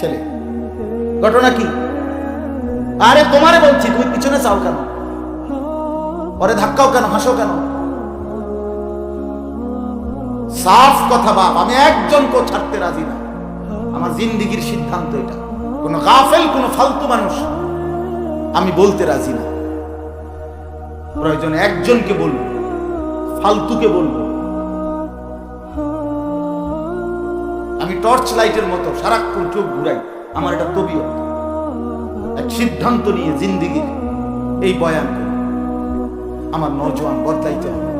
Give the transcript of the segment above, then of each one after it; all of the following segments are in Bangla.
ছেলে। ঘটনা কি? আরে তোমারে বলছি, তুমি পিছনে চাও কেন? পরে ধাক্কাও কেন, হাসো কেন? সাফ কথা বাপ, আমি একজনকেও ছাড়তে রাজি না। আমার জিন্দিগির সিদ্ধান্ত এটা। কোন গাফেল, কোন ফালতু মানুষ আমি বলতে রাজি না। প্রয়োজন একজনকে বলব, ফালতুকে বলব। টর্চ লাইটের মতো সারাক্ষণ চোখ ঘুরাই। আমার এটা তবিয়ত। এক সিদ্ধান্ত নিয়ে জিন্দিগির এই বয়ান আমার নজওয়ান বদলাইতে হবে।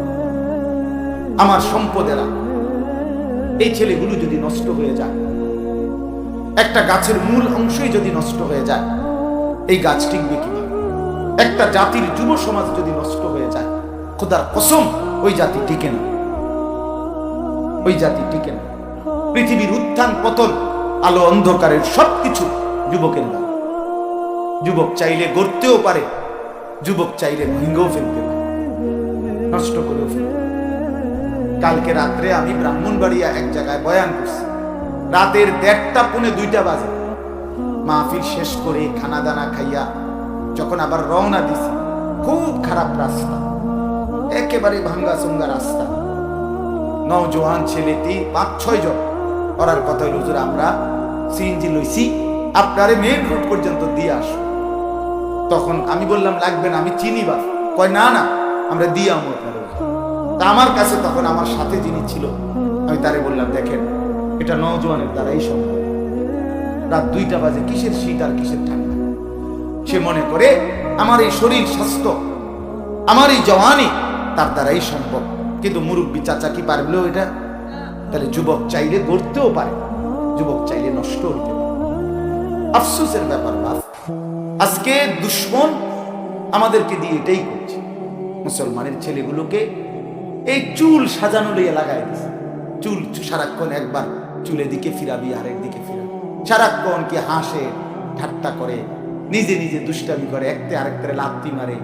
আমার সম্পদেরা। এই ছেলেগুলো যদি নষ্ট হয়ে যায়, একটা গাছের মূল অংশই যদি নষ্ট হয়ে যায়, এই গাছ টিকবে কীভাবে? একটা জাতির যুব সমাজ যদি নষ্ট হয়ে যায়, খোদার কসম, ওই জাতি টিকে না। ওই জাতি টিকে না। পৃথিবীর উত্থান, পতন, আলো, অন্ধকারের সবকিছু যুবকের নাম। যুবক চাইলে গড়তেও পারে, যুবক চাইলে ভেঙ্গেও ফেলতে পারে, নষ্ট করেও ফেলতে কালকে রাত্রে আমি ব্রাহ্মণবাড়িয়া এক জায়গায় বয়ান করছি। রাতের দেড়টা পুনে দুইটা বাজে। মাহফিল শেষ করে খানা দানা খাইয়া যখন আবার রওনা দিছি, খুব খারাপ রাস্তা, একেবারে ভাঙ্গা চুঙ্গা রাস্তা। নওজোয়ান ছেলেটি পাঁচ ছয় জন করার কথা হইল, হুজুর, আমরা সিএনজি লইছি, আপনারে মেন রোড পর্যন্ত দিয়ে আস। তখন আমি বললাম, লাগবে না, আমি চিনি বা কয়, না না, আমরা দিয়ে আমো তা আমার কাছে তখন আমার সাথে যিনি ছিল, আমি তারে বললাম, দেখেন, এটা নওজোয়ানের দ্বারাই সম্ভব রাত দুইটা বাজে, কিসের শীত আর কিসের ঠান্ডা? সে মনে করে, আমার এই শরীর স্বাস্থ্য, আমার এই জওয়ানি, তার দ্বারাই সম্ভব। কিন্তু মুরব্বী চাচা কি পারল এটা? তাহলে যুবক চাইলে গড়তেও পারে, যুবক চাইলে নষ্ট হইতে পারে। আফসোসের ব্যাপার, বাপ। আজকে দুশ্মন আমাদেরকে দিয়ে এটাই করছে। মুসলমানের ছেলেগুলোকে এই চুল সাজানো লিয়ে লাগাই দিছে। চুল সারাক্ষণ একবার চুলের দিকে ফিরাবি আরেক দিকে ফিরাবি। সারাক্ষণ কি হাসে, ঠাট্টা করে, নিজে নিজে দুষ্টামি করে, একতে আরেকটারে লাত্তি মারে,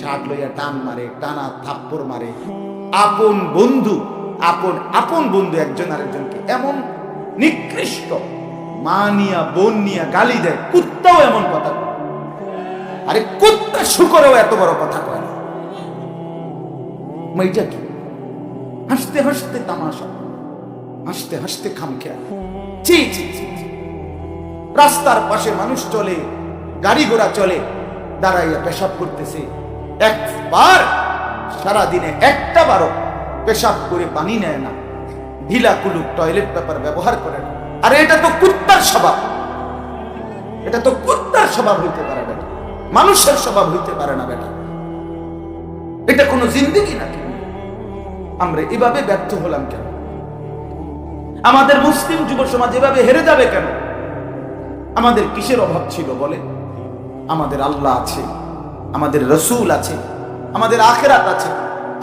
শার্ট লইয়া টান মারে, টানা থাপ্পড় মারে। আপন বন্ধু আপন আপন বন্ধু একজন আরেকজনকে। এমন নিকৃষ্ট, মা নিয়া, বোন নিয়া গালি দেয়, কুত্তাও এমন কথা আরে কুত্তা শুকরেও এত বড় কথা কয় না। মেয়েটা কি? হাসতে হাসতে তামাশা, হাসতে হাসতে খামখেয়া। ছি ছি ছি। রাস্তার পাশে মানুষ চলে, গাড়ি ঘোড়া চলে, দাঁড়াইয়া পেশাব করতেছে। একবার, সারাদিনে একটা বারো পেশাব করে পানি নেয় না। ঢিলা কুলুক টয়লেট পেপার ব্যবহার করে না। আরে এটা তো কুত্তার স্বভাব। এটা তো কুত্তার স্বভাব হইতে পারে বেটা। মানুষের স্বভাব হইতে পারে না বেটা। এটা কোনো জিন্দিগি নাকি? আমরা এভাবে ব্যর্থ হলাম কেন? আমাদের মুসলিম যুব সমাজ এভাবে হেরে যাবে কেন? আমাদের কিসের অভাব ছিল বলে? আমাদের আল্লাহ আছে, আমাদের রসুল আছে, আমাদের আখেরাত আছে।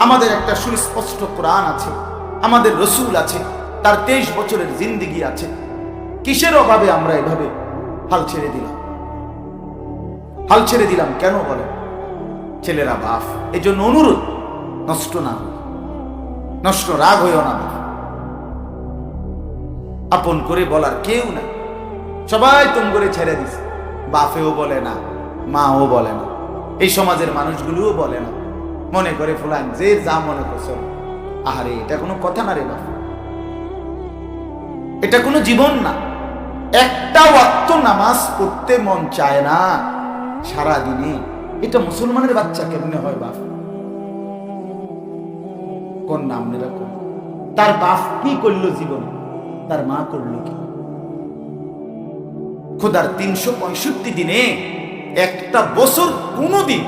আমাদের একটা সুস্পষ্ট কোরআন আছে, আমাদের রসুল আছে, তার তেইশ বছরের জিন্দিগি আছে। কিসের অভাবে আমরা এভাবে হাল ছেড়ে দিলাম? হাল ছেড়ে দিলাম কেন বলে? ছেলেরা বাফ এই জন্য অনুরোধ, নষ্ট না। নষ্ট রাগ হইও না। আপন করে বলার কেউ না সবাই তুম করে ছেড়ে দিস বাফেও বলে না, মাও বলে না। এই সমাজের মানুষগুলোও বলে না। মনে করে ফুলান, যে যা মনে করছ। আহারে, এটা কোনো কথা না রে বাপ। এটা কোনো জীবন না। একটা ওয়াক্ত নামাজ পড়তে মন চায় না সারা দিনে এটা মুসলমানের বাচ্চা কেমনে হয় বাপ? কোন নাম নিরাকম তার বাপ কি করল জীবন? তার মা করল কি? খোদার তিনশো পঁয়ষট্টি দিনে একটা বছর কোনোদিন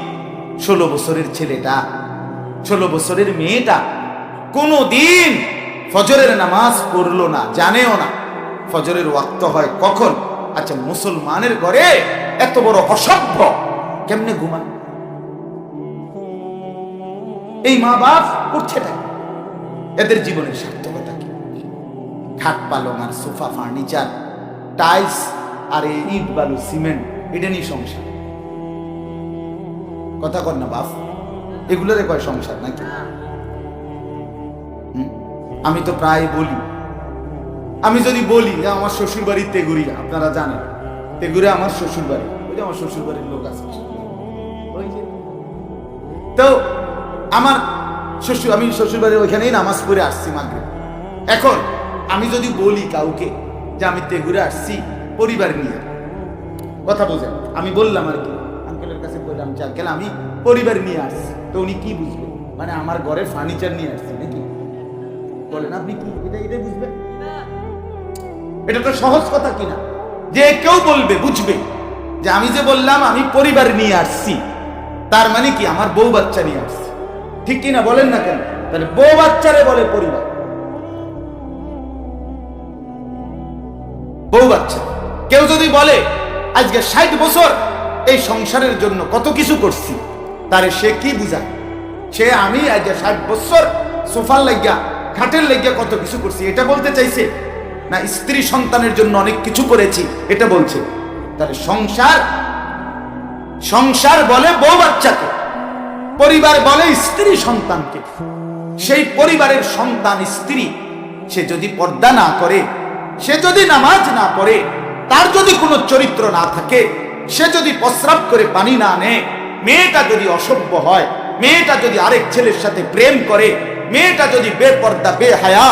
ষোলো বছরের ছেলেটা, ষোলো বছরের মেয়েটা কোনোদিন ফজরের নামাজ পড়ল না, জানেও না। ফজরের ওয়াক্ত হয় কখন? আচ্ছা মুসলমানের ঘরে এত বড় অসভ্য কেমনে ঘুমান এই মা বাপ করছেটা কি? এদের জীবনের সার্থকতা কি? খাট পালং আর সোফা, ফার্নিচার, টাইলস, আর এই ইট বালু, সিমেন্ট, এটা নিয়ে সংসার। কথা কর না বাপ এগুলোরে কয় সংসার নাকি? আমি তো প্রায় বলি। আমি যদি বলি যে আমার শ্বশুর বাড়ি তেগুড়ি, আপনারা জানেন, তেগুড়ে আমার শ্বশুর বাড়ি ওই যে আমার শ্বশুর বাড়ির লোক আছে। তো আমার শ্বশুর, আমি শ্বশুর বাড়ির ওইখানেই নামাজ পড়ে আসছি মাগরে এখন আমি যদি বলি কাউকে যে আমি তেগুড়ে আসছি পরিবার নিয়ে, কথা বোঝেন, আমি বললাম আর কি। যে আঙ্কেল আমি পরিবার নিয়ে আসছি। তো উনি কি বুঝবে? মানে আমার ঘরে ফার্নিচার নিয়ে আসছি নাকি? বলেন, আপনি কি এটা এটা বুঝবেন? এটা তো সহজ কথা কিনা? যে কেউ বলবে, বুঝবে। যে আমি যে বললাম, আমি পরিবার নিয়ে আসছি। তার মানে কি? আমার বউ বাচ্চা নিয়ে আসছি। ঠিক কিনা? বলেন না কেন? তাহলে বউ বাচ্চারে বলে পরিবার। বউ বাচ্চা। কেউ যদি বলে, আজকে ষাট বছর এই সংসারের জন্য কত কিছু করছি? তারে সে কি বুঝায়? সে আমি আজকে ষাট বছর সোফার লাগিয়া, খাটের লাগিয়া কত কিছু করছি, এটা বলতে চাইছে? না, স্ত্রী সন্তানের জন্য অনেক কিছু করেছি, এটা বলছে। তাহলে সংসার সংসার বলে বউ বাচ্চাকে, পরিবার বলে স্ত্রী সন্তানকে। সেই পরিবারের সন্তান, স্ত্রী, সে যদি পর্দা না করে, সে যদি নামাজ না পড়ে, তার যদি কোনো চরিত্র না থাকে সে যদি প্রস্রাব করে পানি না নেয়, মেয়েটা যদি অসভ্য হয়, মেয়েটা যদি আরেক ছেলের সাথে প্রেম করে, মেয়েটা যদি বেপর্দা, বেহায়া,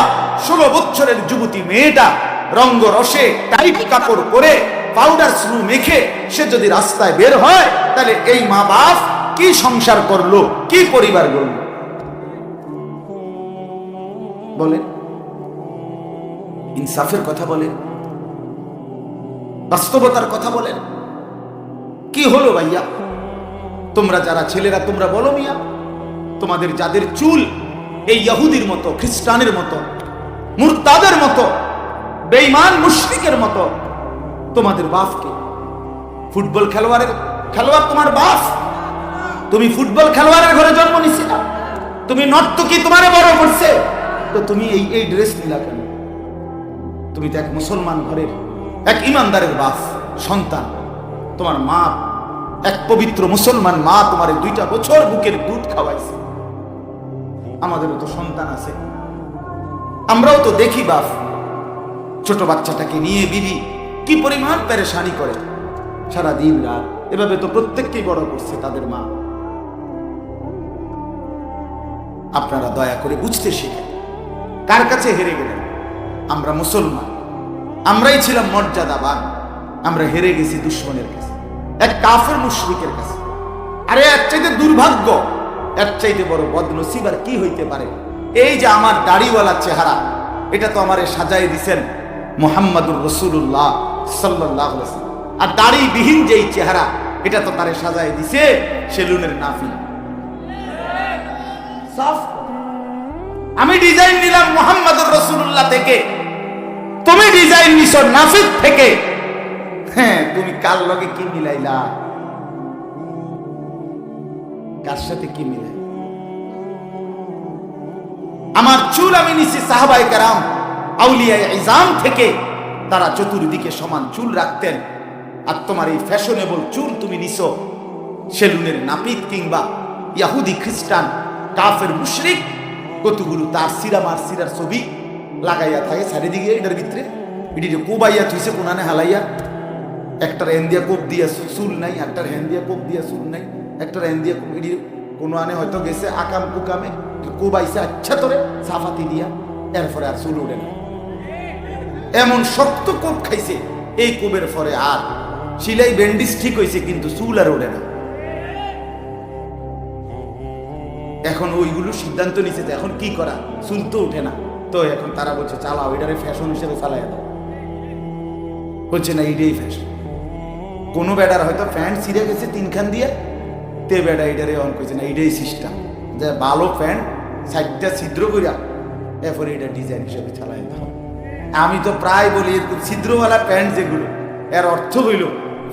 ষোলো বছরের যুবতী মেয়েটা রঙ্গ রসে টাইট কাপড় করে পাউডার স্রু মেখে সে যদি রাস্তায় বের হয়, তাহলে এই মা বাপ কি সংসার করল, কি পরিবার গড়ল? বলেন। ইনসাফের কথা বলেন। বাস্তবতার কথা বলেন। কি হলো ভাইয়া? তোমরা যারা ছেলেরা, তোমরা বলো মিয়া, তোমাদের যাদের চুল এই ইয়াহুদির মতো, খ্রিস্টানের মতো, মুরতাদের মতো, বেঈমান মুশরিকের মতো, তোমাদের বাপকে ফুটবল খেলোয়াড়ের, খেলোয়াড় তোমার বাপ? তুমি ফুটবল খেলোয়াড়ের ঘরে জন্ম নিছিলে তুমি নর্তকী তোমারে বড় করছে? তো তুমি এই এই ড্রেস নিলা কেন? তুমি তো এক মুসলমান ঘরের, এক ইমানদারের বাপ, সন্তান। তোমার মা, এক পবিত্র মুসলমান মা তোমার দুইটা বছর বুকের দুধ খাওয়াইছে। আমাদেরও তো সন্তান আছে। আমরাও তো দেখি বাপ, ছোট বাচ্চাটাকে নিয়ে বিবি কি পরিমাণ পেরেশানি করে। সারা দিন রাত এভাবে তো প্রত্যেককেই বড় করছে তাদের মা। আপনারা দয়া করে বুঝতে শিখেন, কার কাছে হেরে গেলেন? আমরা মুসলমান, আমরাই ছিলাম মর্যাদাবান, আমরা হেরে গেছি দুশ্মনের কাছে। এক কাফের মুশরিকের কাছে। আরে, এর চাইতে দুর্ভাগ্য, এর চাইতে বড় বদনসিব আর কি হইতে পারে? এই যে আমার দাড়িওয়ালা চেহারা, এটা তো আমারে সাজাই দিছেন মোহাম্মদুর রসুল্লাহ সাল্লাহ আর দাড়িবিহীন যেই চেহারা, এটা তো তারে সাজাই দিছে সেলুনের নাফি আমি ডিজাইন নিলাম মোহাম্মদুর রসুল্লাহ থেকে। তুমি ডিজাইন নিছ নাফিক থেকে। হ্যাঁ তুমি কার লগে কি মিলাইলা? কার সাথে কি মিলাই আমার চুল আমি নিছি সাহাবাই কারাম আউলিয়া ইজাম থেকে। তারা চতুর্দিকে সমান চুল রাখতেন। আর তোমার এই ফ্যাশনেবল চুল তুমি নিছো, সেলুনের নাপিত কিংবা ইয়াহুদি খ্রিস্টান, কাফের মুশরিক, কতগুলো তার সিরাম মার সিরার ছবি লাগাইয়া থাকে চারিদিকে, এটার ভিতরে। এটি কোবাইয়া থুইছে কোনানে হালাইয়া। একটার হ্যান দিয়া কোপ দিয়া চুল নাই, একটার হ্যান দিয়া কোপ দিয়া চুল নাই, একটার হ্যান দিয়া কোপ- এটি কোনো আনে হয়তো গেছে আকাম কুকামে কোপ আইসে আচ্ছা তোরে সাফাতি দিয়া, এরপরে আর চুল উঠে না এমন শক্ত কোপ খাইছে, এই কোবের পরে আর সিলাই ব্যান্ডিজ ঠিক হয়েছে কিন্তু চুল আর ওঠে না। এখন ওইগুলো সিদ্ধান্ত নিছে যে এখন কি করা? চুল তো ওঠে না। তো এখন তারা বলছে, চালাও, এটারে ফ্যাশন হিসেবে চালাই দাও। হচ্ছে না, এইটাই ফ্যাশন কোনো বেটার হয়তো প্যান্ট ছিঁড়ে গেছে তিনখান দিয়ে, তে বেটা এটারে অন করছে না, এইটাই সিস্টেম যে ভালো প্যান্ট সাইডটা ছিদ্র করিয়া এরপরে এটা ডিজাইন হিসেবে চালাই আমি তো প্রায় বলি, এরকম ছিদ্রওয়ালা প্যান্ট যেগুলো, এর অর্থ হইল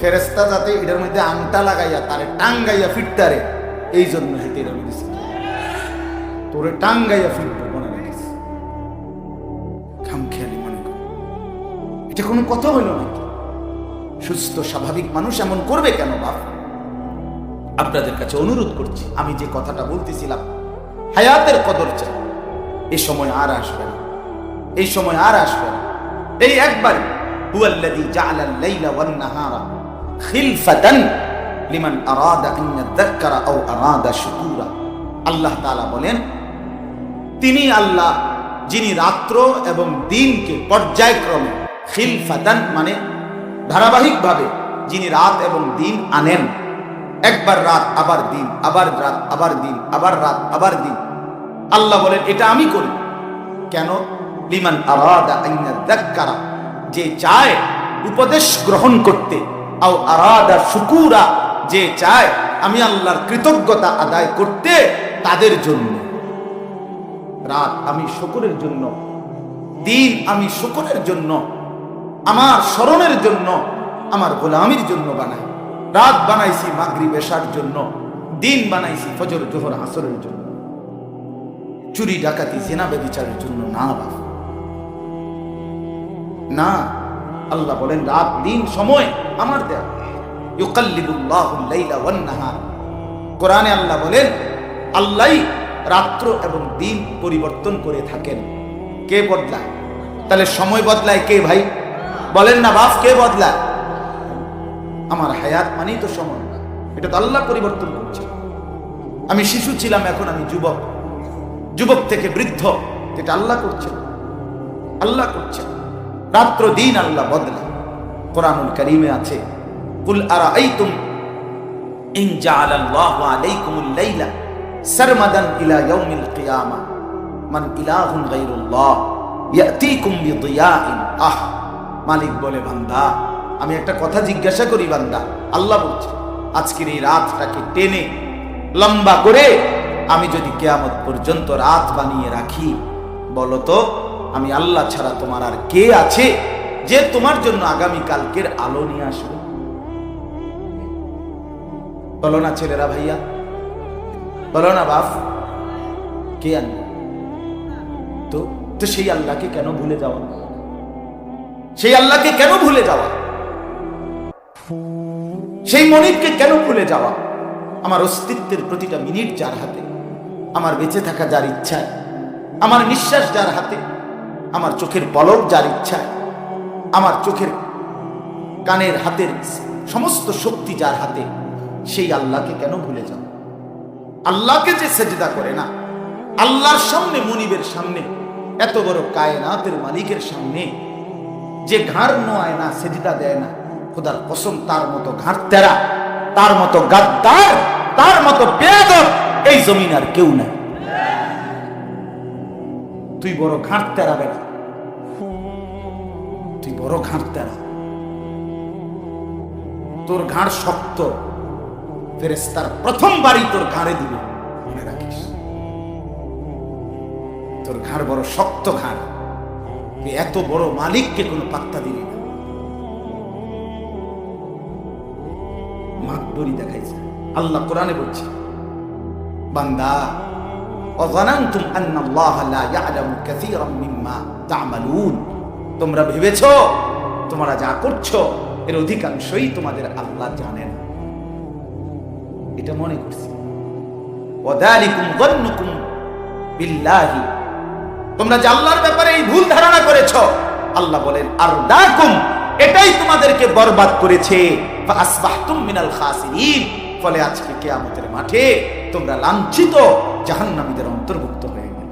ফেরেস্তা যাতে এটার মধ্যে আংটা লাগাইয়া, তারে টাঙ্গাইয়া ফিটতারে এই জন্য হেঁটে এটার মধ্যে তোরে টাঙ্গাইয়া ফিরবে মনে রাখিস। খামখেয়ালি মনে কর। এটা কোনো কথা হইল নাকি? সুস্থ, স্বাভাবিক মানুষ এমন করবে কেন, বাপ? আপনাদের কাছে অনুরোধ করছি, আমি যে কথাটা বলতেছিলাম, হায়াতের কদর চাই। এই সময় আর আসবে না। এই সময় আর আসবে না। এই একবারই হুয়াল্লাযী জাআলাল লাইলা ওয়ান নাহারা খিলফাতান লিমান আরাদা আন ইয়াযাক্কারা আও আরাদা শুকুরা। আল্লাহ তাআলা বলেন, তিনি আল্লাহ, যিনি রাত্র এবং দিনকে পর্যায়ক্রমে খিলফাতান মানে ধারাবাহিকভাবে যিনি রাত এবং দিন আনেন, একবার রাত, আবার দিন, আবার রাত, আবার দিন, আবার রাত, আবার দিন। আল্লাহ বলেন, এটা আমি করি। কেন? লিমান দাক্কারা যে চায় উপদেশ গ্রহণ করতে, আও আরাদা শুকুরা, যে চায় আমি আল্লাহর কৃতজ্ঞতা আদায় করতে তাদের জন্য। রাত আমি শুকুরের জন্য, দিন আমি শুকুরের জন্য আমার স্মরণের জন্য, আমার গোলামির জন্য বানাই। রাত বানাইছি মাগরি বেশার জন্য। দিন বানাইছি ফজর, জোহর, আসরের জন্য। চুরি, ডাকাতি, জেনা বেবিচারের জন্য না বাবা না, আল্লাহ বলেন, রাত, দিন, সময় আমার দেয়া। ইউকাল্লিবুল্লাহুল লাইলা ওয়ান নাহার কোরআনে আল্লাহ বলেন, আল্লাহ রাত্র এবং দিন পরিবর্তন করে থাকেন। কে বদলায়? তাহলে সময় বদলায় কে ভাই? বলেন না, বাপ, কে বদলা? আমার হায়াত মানেই তো সময়। এটা তো আল্লাহ পরিবর্তন করছে। আমি শিশু ছিলাম, এখন আমি যুবক। যুবক থেকে বৃদ্ধ। এটা আল্লাহ করছেন আল্লাহ করছেন রাত্র দিন আল্লাহ বদলা। কোরআনুল করিমে আছে, কুল আরা আইতুম ইন জাআলাল্লাহু আলাইকুমুল লাইলা সারমাদান ইলা ইয়াউমিল কিয়ামা। মান ইলাহুন গায়রুল্লাহ, ইয়াতিকুম বিদিয়াইন আহ মালিক বলে, বান্দা, আমি একটা কথা জিজ্ঞাসা করি বান্দা। আল্লাহ বলছে, আজকের এই রাতটাকে টেনে, লম্বা করে আমি যদি কেয়ামত পর্যন্ত রাত বানিয়ে রাখি বলতো আমি আল্লাহ ছাড়া তোমার আর কে আছে যে তোমার জন্য আগামী কালকের আলো নিয়ে আসবে? বলো না ছেলেরা ভাইয়া, বলো না বাপ, কে আনবে? তো তো সেই আল্লাহকে কেন ভুলে যাওয়া? সেই আল্লাহকে কেন ভুলে যাওয়া? সেই মনিরকে কেন ভুলে যাওয়া? আমার অস্তিত্বের প্রতিটা মিনিট যার হাতে, আমার বেঁচে থাকা যার ইচ্ছায়, আমার নিঃশ্বাস যার হাতে, আমার চোখের পলক যার ইচ্ছায়, আমার চোখের কানের হাতের সমস্ত শক্তি যার হাতে, সেই আল্লাহকে কেন ভুলে যাও আল্লাহকে যে সেজদা করে না, আল্লাহর সামনে, মনিবের সামনে, এত বড় কায়নাতের মালিকের সামনে যে ঘাড় নোয়ায় না সেজদা দেয় না। খোদার কসম, তার মতো ঘাড় তেরা তার মতো গাদ্দার, তার মতো বেয়াদব এই জমিন আর কেউ নাই। তুই বড় ঘাট তেরা বেড়া তুই বড় ঘাট তেরা তোর ঘাড় শক্ত। ফেরেস্তার প্রথম বাড়ি তোর ঘাড়ে দিবে, মনে রাখিস। তোর ঘাড় বড় শক্ত ঘাড়। তুই এত বড় মালিককে কোনো পাত্তা দিলি না। মাকবরি দেখাইছে। আল্লাহ কোরআনে বলছে, বান্দা, অজানান্তুম আন্নাল্লাহ লা ইয়ালামু কাসীরাম মিম্মা তা'মালুন। তোমরা ভেবেছো, তোমরা যা করছ, এর অধিকাংশই তোমাদের আল্লাহ জানেন এটা মনে করছি। ওয়াদালিকুম যন্নুকুম বিল্লাহি তোমরা যে আল্লাহর ব্যাপারে এই ভুল ধারণা করেছ, আল্লাহ বলেন, আরদাকুম এটাই তোমাদেরকে বরবাদ করেছে। মিনাল ফলে আজকে কিয়ামতের মাঠে তোমরা লাঞ্ছিত, জাহান্নামীদের অন্তর্ভুক্ত হয়ে গেল।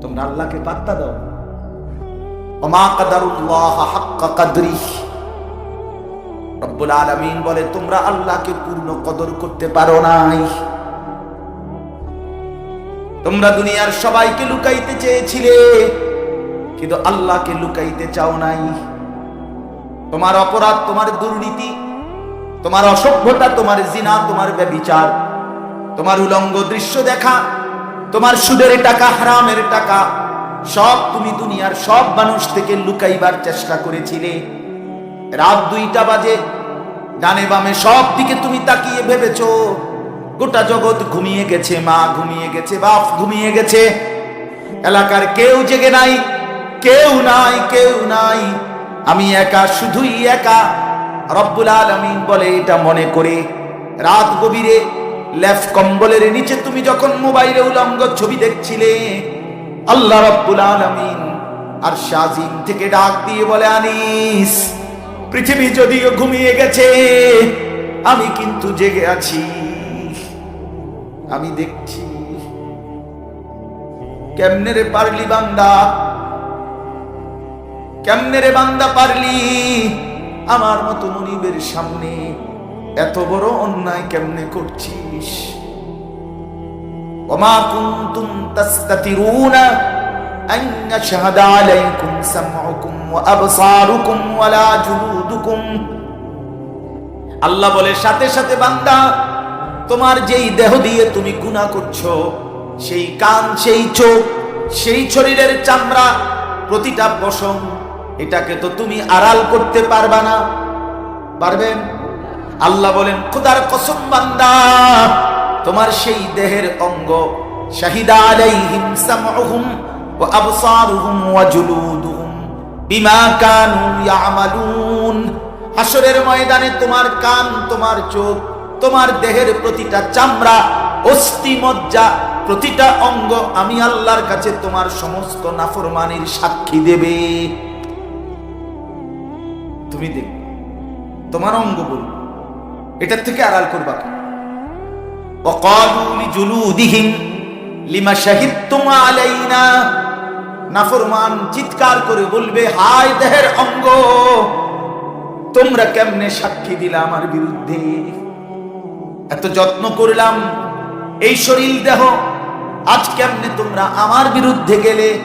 তোমরা আল্লাহকে পাত্তা দাও। আলামিন বলে, তোমরা আল্লাহকে পূর্ণ কদর করতে পারো নাই। তোমরা দুনিয়ার সবাইকে লুকাইতে চেয়েছিলে, কিন্তু আল্লাহকে লুকাইতে চাও নাই। তোমার অপরাধ, তোমার দুর্নীতি, তোমার অসভ্যতা, তোমার জিনা, তোমার ব্যবিচার, তোমার উলঙ্গ দৃশ্য দেখা, তোমার সুদের টাকা, হারামের টাকা, সব তুমি দুনিয়ার সব মানুষ থেকে লুকাইবার চেষ্টা করেছিলে। রাত দুইটা বাজে, ডানে বামে সব দিকে তুমি তাকিয়ে ভেবেছো গোটা জগৎ ঘুমিয়ে গেছে, মা ঘুমিয়ে গেছে, বাপ ঘুমিয়ে গেছে। এলাকার কেউ জেগে নাই, কেউ নাই কেউ নাই। আমি একা, শুধুই একা। রব্বুল আলমিন বলে এটা মনে করে। রাত গভীরে লেফ কম্বলের নিচে তুমি যখন মোবাইলে উলঙ্গ ছবি দেখছিলে, আল্লাহ রব্বুল আলমিন আর শাজিম থেকে ডাক দিয়ে বলে, আনিস, পৃথিবী যদিও ঘুমিয়ে গেছে, আমি কিন্তু জেগে আছি। আমি দেখছি কেমনে রে পারলি বান্দা কেমনে রে বান্দা পারলি আমার মতো মনিবের সামনে এত বড় অন্যায় কেমনে করছিস وما كنتم تستترون أن يشهد عليكم سمعكم وأبصاركم ولا جلودكم আল্লাহ বলে সাথে সাথে বান্দা তোমার যেই দেহ দিয়ে তুমি গুনাহ করছ, সেই কান, সেই চোখ, সেই শরীরের চামড়া, প্রতিটা পশম, এটাকে তো তুমি আড়াল করতে পারবা না। পারবেন? আল্লাহ বলেন, খোদার কসম বান্দা, তোমার সেই দেহের অঙ্গ, শাহিদা আলাইহিম সামউহুম ওয়া আবসারুহুম ওয়া জুলুদুহুম বিমা কানু ইয়ামালুন। হাসরের ময়দানে তোমার কান, তোমার চোখ তোমার দেহের প্রতিটা চামড়া, অস্থি মজ্জা, প্রতিটা অঙ্গ আমি আল্লাহর কাছে তোমার সমস্ত নাফরমানির সাক্ষী দেবে। তুমি দেখ তোমার অঙ্গ বল এটার থেকে আড়াল করবা চিৎকার করে বলবে, হায় দেহের অঙ্গ, তোমরা কেমনে সাক্ষী দিলা আমার বিরুদ্ধে? এত যত্ন করলাম। এই শরীর দেহ, আজ কেমনে তোমরা আমার বিরুদ্ধে গেলে?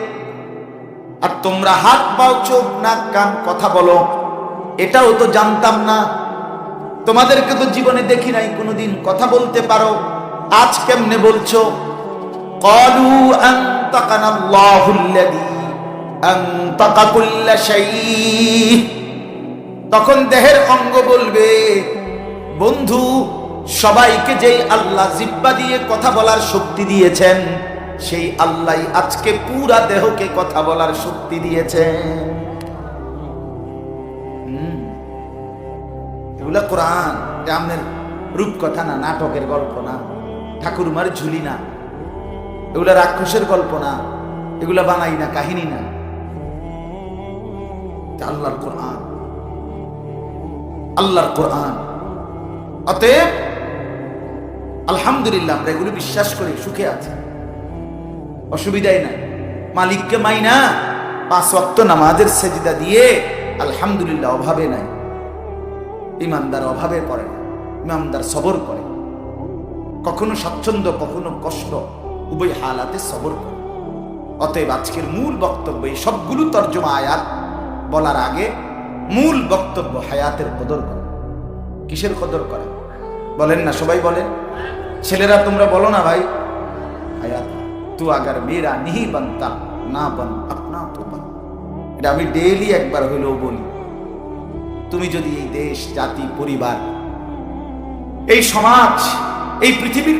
আর তোমরা হাত, পাও, চোখ, নাক, কান কথা বলো। এটাও তো জানতাম না। তোমাদেরকে তো জীবনে দেখি নাই, কোনোদিন কথা বলতে পারো। আজ কেমনে বলছো? কলু তখন দেহের অঙ্গ বলবে, বন্ধু সবাইকে যেই আল্লাহ জিব্বা দিয়ে কথা বলার শক্তি দিয়েছেন, সেই আল্লাহ আজকে পুরা দেহকে কথা বলার শক্তি দিয়েছেন। কোরআন রূপকথা নাটকের গল্প না, ঠাকুরমার ঝুলি না, এগুলা রাক্ষসের গল্প না, এগুলা বানাই না, কাহিনী না। আল্লাহর কোরআন। আল্লাহর কোরআন। অতএব আলহামদুলিল্লাহ, আমরা এগুলো বিশ্বাস করি, সুখে আছে। অসুবিধাই নাই। মালিককে মাইনা পাঁচ ওয়াক্ত নামাজের সেজিদা দিয়ে আলহামদুলিল্লাহ অভাবে নাই। ইমানদার অভাবে পড়ে না, ইমানদার সবর করে। কখনো স্বাচ্ছন্দ্য, কখনো কষ্ট, উভয় হালাতে সবর করে। অতএব আজকের মূল বক্তব্য, এই সবগুলো তর্জমা আয়াত বলার আগে মূল বক্তব্য হায়াতের কদর করে। কিসের কদর করে? বলেন না, সবাই বলেন। ছেলেরা তোমরা বলো না ভাই। তু আগার মেয়েরা নিহি বানতা, না বান, আপনা তো বান। এটা আমি ডেইলি একবার হইলেও বলি। তুমি যদি এই দেশ, জাতি, পরিবার, এই সমাজ, এই পৃথিবীর